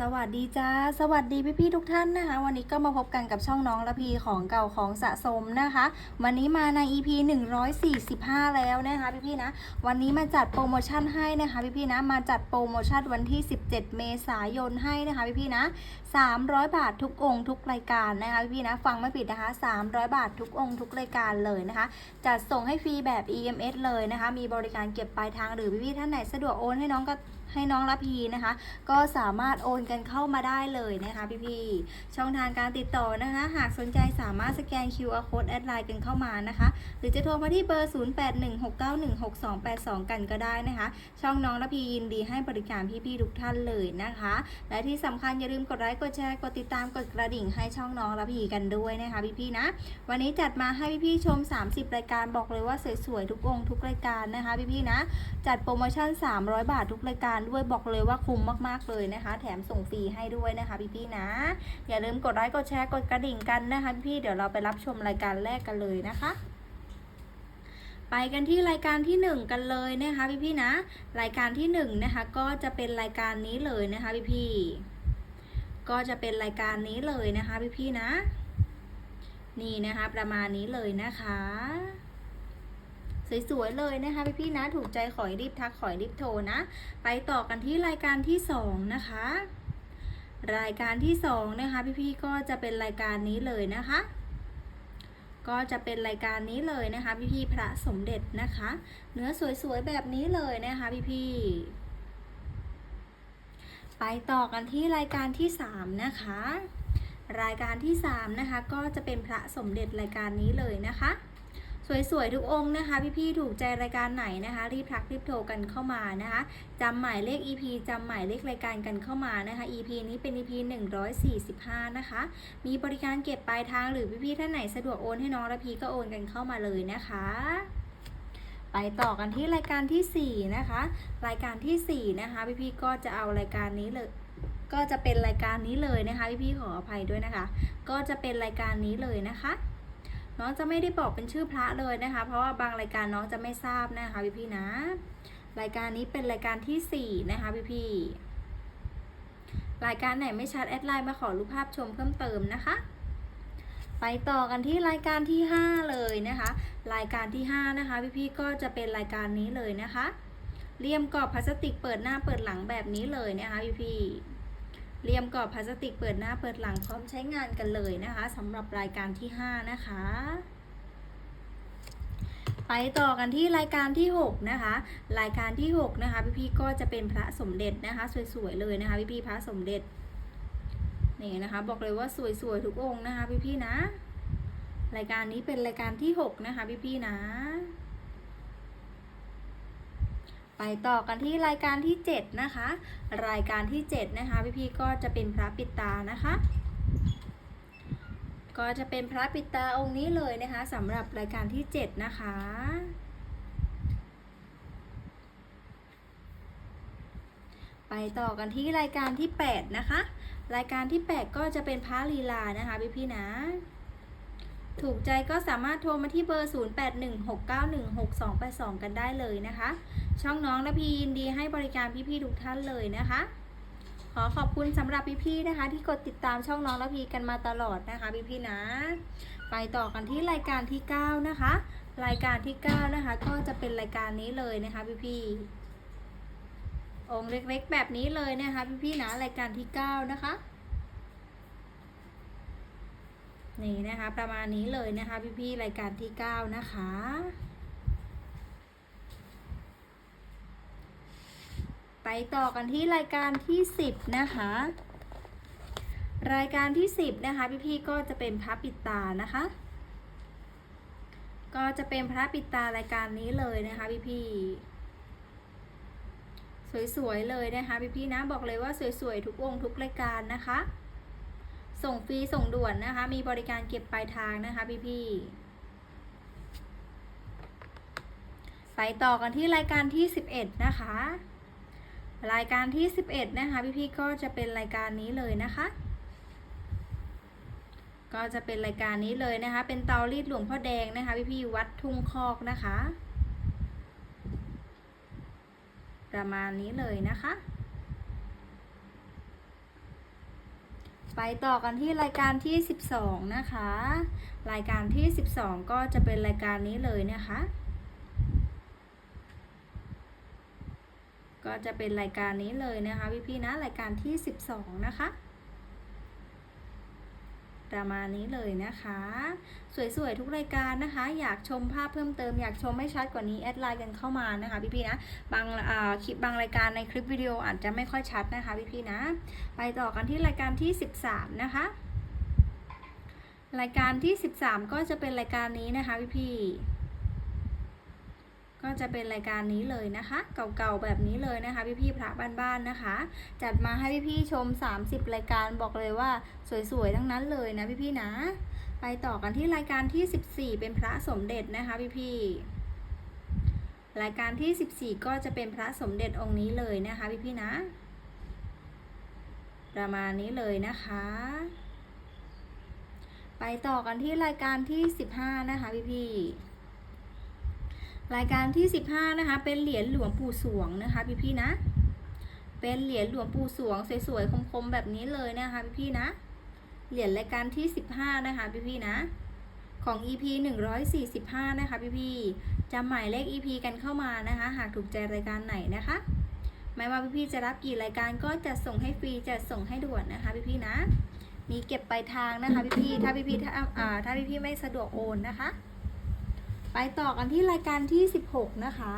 สวัสดีจ้า สวัสดีพี่ๆทุกท่านนะคะ วันนี้ก็มาพบกันกับช่องน้องละพีของเก่าของสะสมนะคะ วันนี้มาใน EP 145 แล้วนะคะพี่ๆนะ วันนี้มาจัดโปรโมชั่นให้นะคะพี่ๆนะ มาจัดโปรโมชั่นวันที่ 17 เมษายนให้นะคะพี่ๆนะ 300 บาททุกองค์ทุกรายการนะคะพี่ๆนะ ฟังไม่ผิดนะคะ 300 บาททุกองค์ทุกรายการเลยนะคะ จัดส่งให้ฟรีแบบ EMS เลยนะคะ มีบริการเก็บปลายทางหรือพี่ๆท่านไหนสะดวกโอนให้น้องก็ให้น้องละพีนะคะ ก็สามารถโอนกันเข้ามาได้เลยนะคะพี่ๆช่องทางการติดต่อนะคะ หากสนใจสามารถสแกน QR code แอดไลน์กันเข้ามานะคะ หรือจะโทรมาที่เบอร์ 0816916282 กันก็ได้นะคะ ช่องน้องละพียินดีให้บริการพี่ๆทุกท่านเลยนะคะ และที่สำคัญอย่าลืมกดไลค์กดแชร์กดติดตามกดกระดิ่งให้ช่องน้องละพีกันด้วยนะคะพี่ๆนะ วันนี้จัดมาให้พี่ๆชม 30 รายการบอกเลยว่าสวยๆทุกองค์ทุกรายการนะคะพี่ๆนะ จัดโปรโมชั่น 300 บาททุกรายการด้วยบอกเลยว่าคุ้มมากๆเลยนะคะ แถมส่งฟรีให้ด้วยนะคะพี่ๆนะ อย่าลืมกดไลค์กดแชร์กดกระดิ่งกันนะคะพี่ๆเดี๋ยวเราไปรับชมรายการแรกกันเลยนะคะไปกันที่รายการที่ 1 กันเลยนะคะพี่ๆนะ รายการที่1นะคะก็จะเป็นรายการนี้เลยนะคะพี่ๆก็จะเป็นรายการนี้เลยนะคะพี่ๆนะ นี่นะคะประมาณนี้เลยนะคะสวยๆเลยนะคะพี่ๆนะ ถูกใจขอให้รีบทักขอให้รีบโทรนะ ไปต่อกันที่รายการที่สองนะคะ รายการที่สองนะคะพี่ๆก็จะเป็นรายการนี้เลยนะคะ ก็จะเป็นรายการนี้เลยนะคะพี่ๆพระสมเด็จนะคะ เนื้อสวยๆแบบนี้เลยนะคะพี่ๆไปต่อกันที่รายการที่สามนะคะ รายการที่สามนะคะก็จะเป็นพระสมเด็จรายการนี้เลยนะคะ สวยๆทุกองค์นะคะ พี่ๆถูกใจรายการไหนนะคะ รีบทักรีบโทรกันเข้ามานะคะจำหมายเลข EP จำหมายเลขรายการกันเข้ามานะคะ EP นี้เป็น EP 145 นะคะ มีบริการเก็บปลายทางหรือพี่ๆท่านไหนสะดวกโอนให้น้องระพีก็โอนกันเข้ามาเลยนะคะไปต่อกันที่รายการที่ 4 นะคะ รายการทีสี่4 นะคะ พี่ๆก็จะเอารายการนี้เลย ก็จะเป็นรายการนี้เลยนะคะ พี่ๆขออภัยด้วยนะคะ ก็จะเป็นรายการนี้เลยนะคะ น้องจะไม่ได้บอกเป็นชื่อพระเลยนะคะ เพราะว่าบางรายการน้องจะไม่ทราบนะคะพี่พี่ๆนะ รายการนี้เป็นรายการที่สี่นะคะพี่พี่ๆรายการไหนไม่ชัดแอดไลน์มาขอรูปภาพชมเพิ่มเติมนะคะ ไปต่อกันที่รายการที่ห้าเลยนะคะ รายการที่ห้านะคะพี่พี่ๆก็จะเป็นรายการนี้เลยนะคะเลี่ยมกรอบพลาสติกเปิดหน้าเปิดหลังแบบนี้เลยนะคะพี่พี่ๆ เรียมกรอบพลาสติกเปิดหน้าเปิดหลังพร้อมใช้งานกันเลยนะคะสำหรับรายการที่ 5 นะคะ ไปต่อกันที่รายการที่ 6 นะคะ รายการที่ 6 นะคะ พี่ๆก็จะเป็นพระสมเด็จนะคะ สวยๆเลยนะคะ พี่ๆพระสมเด็จนี่นะคะ บอกเลยว่าสวยๆทุกองค์นะคะ พี่ๆนะ รายการนี้เป็นรายการที่ 6 นะคะ พี่ๆนะ ไปต่อกันที่รายการที่ 7 นะคะ รายการที่ 7 นะคะ พี่ๆก็จะเป็นพระปิดตานะคะ ก็จะเป็นพระปิดตาองค์นี้เลยนะคะสำหรับรายการที่ 7 นะคะไปต่อกันที่รายการที่ 8 นะคะ รายการที่ 8 ก็จะเป็นพระลีลานะคะพี่ๆนะ ถูกใจก็สามารถโทรมาที่เบอร์ 0816916282 กันได้เลยนะคะ ช่องน้องและพียินดีให้บริการพี่ๆทุกท่านเลยนะคะ ขอขอบคุณสำหรับพี่ๆนะคะ ที่กดติดตามช่องน้องและพีกันมาตลอดนะคะพี่ๆนะ ไปต่อกันที่รายการที่ 9 นะคะ รายการที่ 9 นะคะ ก็จะเป็นรายการนี้เลยนะคะพี่ๆองค์เล็กๆแบบนี้เลยนะคะพี่ๆนะรายการที่ 9 นะคะ นี่นะคะ ประมาณนี้เลยนะคะ พี่ๆรายการที่ 9 นะคะ ไปต่อกันที่รายการที่ 10 นะคะ รายการที่ 10 นะคะ พี่ๆก็จะเป็นพระปิดตานะคะ ก็จะเป็นพระปิดตารายการนี้เลยนะคะพี่ๆสวยๆเลยนะคะพี่ๆนะบอกเลยว่าสวยๆทุกองค์ทุกรายการนะคะ ส่งฟรีส่งด่วนนะคะ มีบริการเก็บปลายทางนะคะพี่ๆไปต่อกันที่รายการที่ 11 นะคะ รายการที่ 11 นะคะ พี่ๆก็จะเป็นรายการนี้เลยนะคะ ก็จะเป็นรายการนี้เลยนะคะ เป็นเตารีดหลวงพ่อแดงนะคะ พี่ๆวัดทุ่งคอกนะคะ ประมาณนี้เลยนะคะ ไปต่อกันที่รายการที่ 12 นะคะ รายการที่ 12 ก็จะเป็นรายการนี้เลยนะคะ ก็จะเป็นรายการนี้เลยนะคะพี่ๆนะรายการที่ 12 นะคะ ประมาณนี้เลยนะคะ สวยๆทุกรายการนะคะ อยากชมภาพเพิ่มเติมอยากชมให้ชัดกว่านี้แอดไลน์กันเข้ามานะคะพี่ๆนะบางคลิปบางรายการในคลิปวิดีโออาจจะไม่ค่อยชัดนะคะพี่ๆนะ ไปต่อกันที่รายการที่ 13 นะคะ รายการที่ 13 ก็จะเป็นรายการนี้นะคะพี่ๆ ก็จะเป็นรายการนี้เลยนะคะ เก่าๆแบบนี้เลยนะคะ พี่ๆพระบ้านๆนะคะ จัดมาให้พี่ๆชม 30 รายการบอกเลยว่าสวยๆทั้งนั้นเลยนะพี่ๆนะ ไปต่อกันที่รายการที่ 14 เป็นพระสมเด็จนะคะพี่ๆรายการที่ 14 ก็จะเป็นพระสมเด็จองค์นี้เลยนะคะพี่ๆนะ ประมาณนี้เลยนะคะ ไปต่อกันที่รายการที่ 15 นะคะพี่พี่ๆ รายการที่ 15 นะคะ เป็นเหรียญหลวงปู่สวงนะคะพี่พี่ๆนะ เป็นเหรียญหลวงปู่สวงสวยๆคมๆแบบนี้เลยนะคะพี่พี่ๆนะ เหรียญรายการที่ 15 นะคะพี่พี่ๆนะของ EP 145 นะคะพี่พี่ๆจำหมายเลข EP กันเข้ามานะคะ หากถูกใจรายการไหนนะคะ ไม่ว่าพี่ๆจะรับกี่รายการก็จะส่งให้ฟรีจะส่งให้ด่วนนะคะพี่ๆนะ มีเก็บปลายทางนะคะพี่ๆถ้าพี่ๆถ้าอ่าถ้าพี่ๆไม่สะดวกโอนนะคะ ไปต่อกันที่รายการที่ 16 นะคะ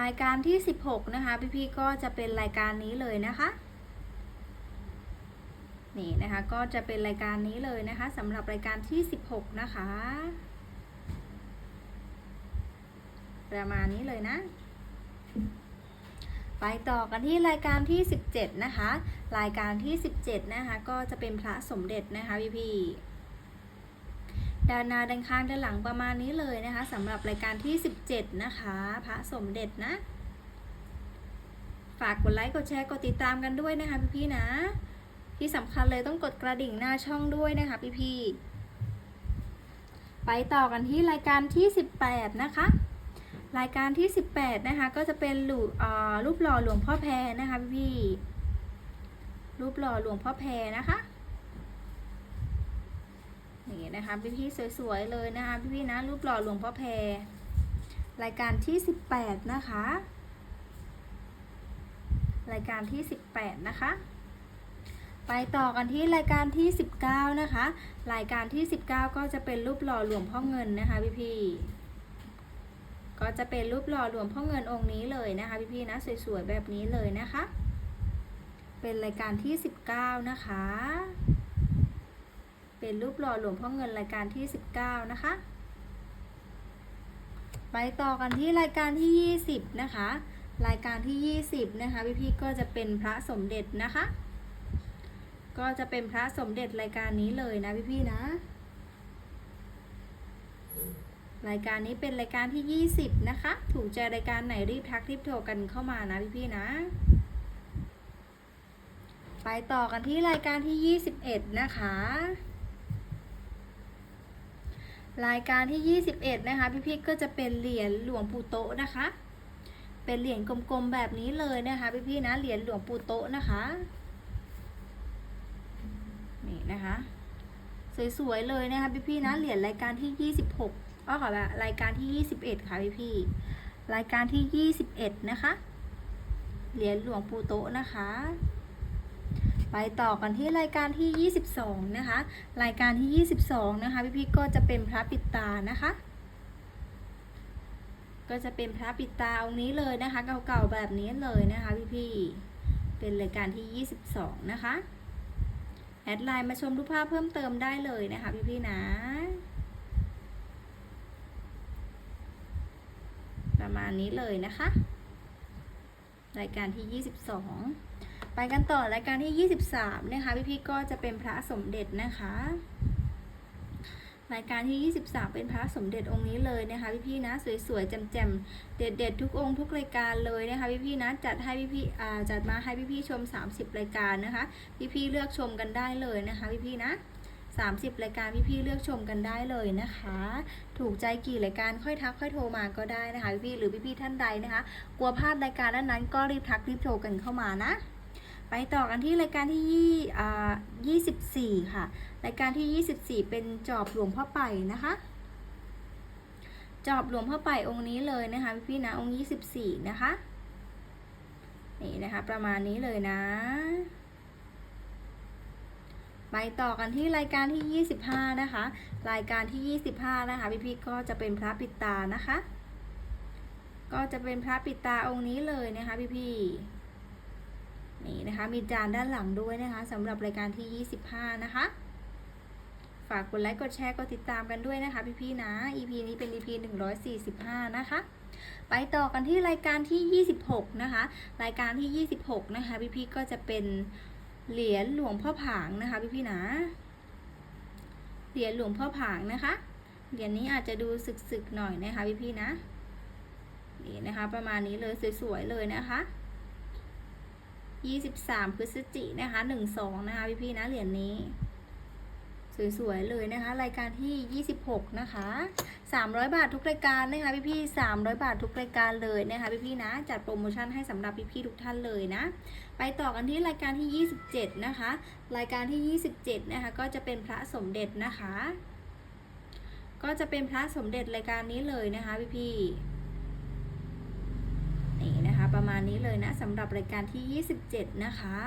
รายการที่ 16 นะคะ พี่ๆก็จะเป็นรายการนี้เลยนะคะ นี่นะคะก็จะเป็นรายการนี้เลยนะคะสำหรับรายการที่ 16 นะคะ ประมาณนี้เลยนะไปต่อกันที่รายการที่ 17 นะคะ รายการที่ 17 นะคะ ก็จะเป็นพระสมเด็จนะคะพี่พี่ ด้านหน้าด้านข้างด้านหลังประมาณนี้เลยนะคะสำหรับรายการที่ 17 นะคะ พระสมเด็จนะ ฝากกดไลค์กดแชร์กดติดตามกันด้วยนะคะพี่พี่ๆนะ ที่สำคัญเลยต้องกดกระดิ่งหน้าช่องด้วยนะคะพี่พี่ๆไปต่อกันที่รายการที่ 18 นะคะ รายการที่ 18 นะคะ ก็จะเป็นรูปอ่ารูปหล่อหลวงพ่อแพรนะคะพี่รูปหล่อหลวงพ่อแพรนะคะ นี่นะคะพี่ๆสวยๆเลยนะคะพี่ๆนะรูปหล่อหลวงพ่อแพรรายการที่ 18 นะคะ รายการที่ 18 นะคะ ไปต่อกันที่รายการที่ 19 นะคะ รายการที่ 19 ก็จะเป็นรูปหล่อหลวงพ่อเงินนะคะพี่ๆก็จะเป็นรูปหล่อหลวงพ่อเงินองค์นี้เลยนะคะพี่ๆนะสวยๆแบบนี้เลยนะคะ เป็นรายการที่ 19 นะคะ เป็นรูปหล่อหลวงพ่อเงินรายการที่ 19 นะคะ ไปต่อกันที่รายการที่ 20 นะคะ รายการที่ 20 นะคะพี่ๆก็จะเป็นพระสมเด็จนะคะ ก็จะเป็นพระสมเด็จรายการนี้เลยนะพี่ๆนะ รายการนี้เป็นรายการที่ 20 นะคะ ถูกใจรายการไหนรีบทักรีบโทรกันเข้ามานะพี่ๆนะไปต่อกันที่รายการที่ 21 นะคะ รายการที่ 21 นะคะ พี่ๆก็จะเป็นเหรียญหลวงปู่โตะนะคะ เป็นเหรียญกลมๆแบบนี้เลยนะคะ พี่ๆนะเหรียญหลวงปู่โตะนะคะนี่นะคะสวยๆเลยนะคะพี่ๆนะเหรียญรายการที่ 26อ้อขอแบบรายการที่ 21 ค่ะพี่ๆรายการที่ 21 นะคะเหรียญหลวงปู่โตะนะคะ ไปต่อกันที่รายการที่ 22 นะคะ รายการที่ 22 นะคะ พี่ๆก็จะเป็นพระปิดตานะคะ ก็จะเป็นพระปิดตาองค์นี้เลยนะคะ เก่าๆแบบนี้เลยนะคะพี่ๆเป็นรายการที่ 22 นะคะ แอดไลน์มาชมรูปภาพเพิ่มเติมได้เลยนะคะ พี่ๆนะ ประมาณนี้เลยนะคะ รายการที่ 22 ไปกันต่อรายการที่ 23 นะคะ พี่ๆก็จะเป็นพระสมเด็จนะคะ รายการที่ 23 เป็นพระสมเด็จองค์นี้เลยนะคะ พี่ๆนะสวยๆแจ่มๆเด็ดๆทุกองค์ทุกรายการเลยนะคะ พี่ๆนะจัดให้พี่ๆอ่จัดมาให้พี่ๆชม 30 รายการนะคะ พี่ๆเลือกชมกันได้เลยนะคะ พี่ๆนะ30 รายการพี่ๆเลือกชมกันได้เลยนะคะ ถูกใจกี่รายการค่อยทักค่อยโทรมาก็ได้นะคะพี่ๆหรือพี่ๆท่านใดนะคะ กลัวพลาดรายการนั้นๆก็รีบทักรีบโทรกันเข้ามานะ ไปต่อกันที่รายการที่ยี่อ่า24ค่ะ รายการที่24เป็นจอบหลวงพ่อไปนะคะ จอบหลวงพ่อไปองค์นี้เลยนะคะพี่ๆนะองค์24นะคะนี่นะคะประมาณนี้เลยนะ ไปต่อกันที่รายการที่ 25 นะคะ รายการที่ 25 นะคะพี่ๆก็จะเป็นพระปิดตานะคะ ก็จะเป็นพระปิดตาองค์นี้เลยนะคะพี่ๆ นี่นะคะมีจานด้านหลังด้วยนะคะสำหรับรายการที่ 25 นะคะ ฝากกดไลค์กดแชร์กดติดตามกันด้วยนะคะพี่ๆนะ EP นี้เป็น EP 145 นะคะ ไปต่อกันที่รายการที่ 26 นะคะ รายการที่ 26 นะคะ พี่ๆก็จะเป็นเหรียญหลวงพ่อผางนะคะพี่ๆนะ เหรียญหลวงพ่อผางนะคะเหรียญนี้อาจจะดูสึกๆหน่อยนะคะพี่ๆนะนี่นะคะ ประมาณนี้เลยสวยๆเลยนะคะ 23พฤศจินะคะ12นะคะพี่ๆนะเหรียญนี้ สวยๆเลยนะคะ รายการที่ 26 นะคะ 300 บาททุกรายการนะคะพี่ๆ300 บาททุกรายการเลยนะคะพี่ๆนะจัดโปรโมชั่นให้สำหรับพี่ๆทุกท่านเลยนะ ไปต่อกันที่รายการที่ 27 นะคะ รายการที่ 27 นะคะ ก็จะเป็นพระสมเด็จนะคะ ก็จะเป็นพระสมเด็จรายการนี้เลยนะคะพี่ๆนี่ ประมาณนี้เลยนะสำหรับรายการที่ 27 นะคะ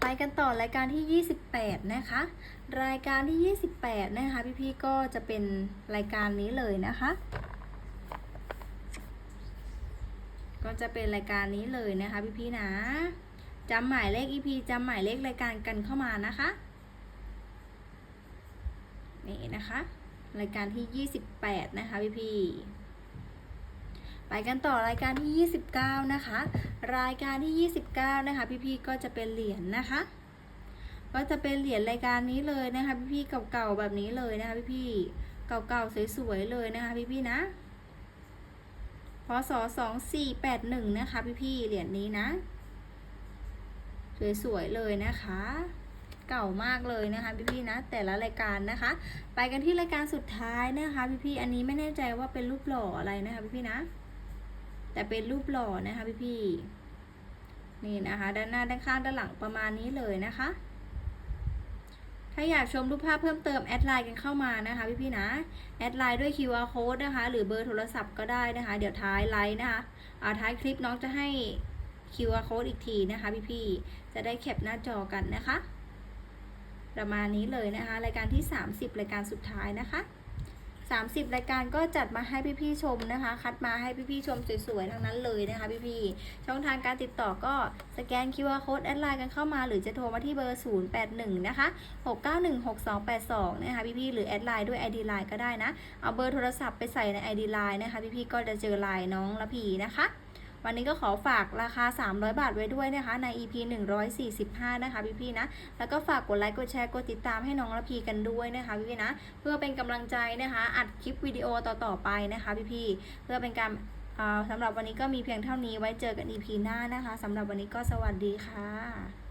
ไปกันต่อรายการที่ 28 นะคะ รายการที่ 28 นะคะ พี่ๆก็จะเป็นรายการนี้เลยนะคะ ก็จะเป็นรายการนี้เลยนะคะพี่ๆนะจำหมายเลข EP จำหมายเลขรายการกันเข้ามานะคะนี่นะคะ รายการที่ 28 นะคะพี่ๆ ไปกันต่อรายการที่ 29 นะคะ รายการที่ 29 นะคะ พี่ๆก็จะเป็นเหรียญนะคะ ก็จะเป็นเหรียญรายการนี้เลยนะคะ พี่ๆเก่าๆแบบนี้เลยนะคะ พี่ๆเก่าๆสวยๆเลยนะคะ พี่ๆนะพศ2481 นะคะ พี่ๆเหรียญนี้นะสวยๆเลยนะคะ เก่ามากเลยนะคะพี่ๆนะ แต่ละรายการนะคะ ไปกันที่รายการสุดท้ายนะคะพี่ๆอันนี้ไม่แน่ใจว่าเป็นรูปหล่ออะไรนะคะพี่ๆนะ แต่เป็นรูปหล่อนะคะพี่ๆนี่นะคะ ด้านหน้าด้านข้างด้านหลังประมาณนี้เลยนะคะ ถ้าอยากชมรูปภาพเพิ่มเติมแอดไลน์กันเข้ามานะคะพี่ๆนะแอดไลน์ด้วย QR code นะคะ หรือเบอร์โทรศัพท์ก็ได้นะคะ เดี๋ยวท้ายไลน์นะคะอ่าท้ายคลิปน้องจะให้ QR code อีกทีนะคะพี่ๆจะได้แคปหน้าจอกันนะคะ ประมาณนี้เลยนะคะ รายการที่ 30 รายการสุดท้ายนะคะ 30 รายการก็จัดมาให้พี่ๆชมนะคะ คัดมาให้พี่ๆชมสวยๆทั้งนั้นเลยนะคะพี่ๆช่องทางการติดต่อก็สแกน QR code แอดไลน์กันเข้ามา หรือจะโทรมาที่เบอร์ 081 นะคะ 6916282 นะคะพี่ๆหรือแอดไลน์ด้วย ID ไลน์ก็ได้นะ เอาเบอร์โทรศัพท์ไปใส่ใน ID ไลน์นะคะ พี่ๆก็จะเจอไลน์น้องละพีนะคะ วันนี้ก็ขอฝากราคา 300 บาทไว้ด้วยนะคะ ใน EP 145 นะคะพี่ๆนะ แล้วก็ฝากกดไลค์ กดแชร์ กดติดตามให้น้องละพีกันด้วยนะคะพี่ๆนะ เพื่อเป็นกำลังใจนะคะ อัดคลิปวิดีโอต่อๆไปนะคะพี่ๆเพื่อเป็นการอ่าสำหรับวันนี้ก็มีเพียงเท่านี้ไว้เจอกัน EP หน้านะคะสำหรับวันนี้ก็สวัสดีค่ะ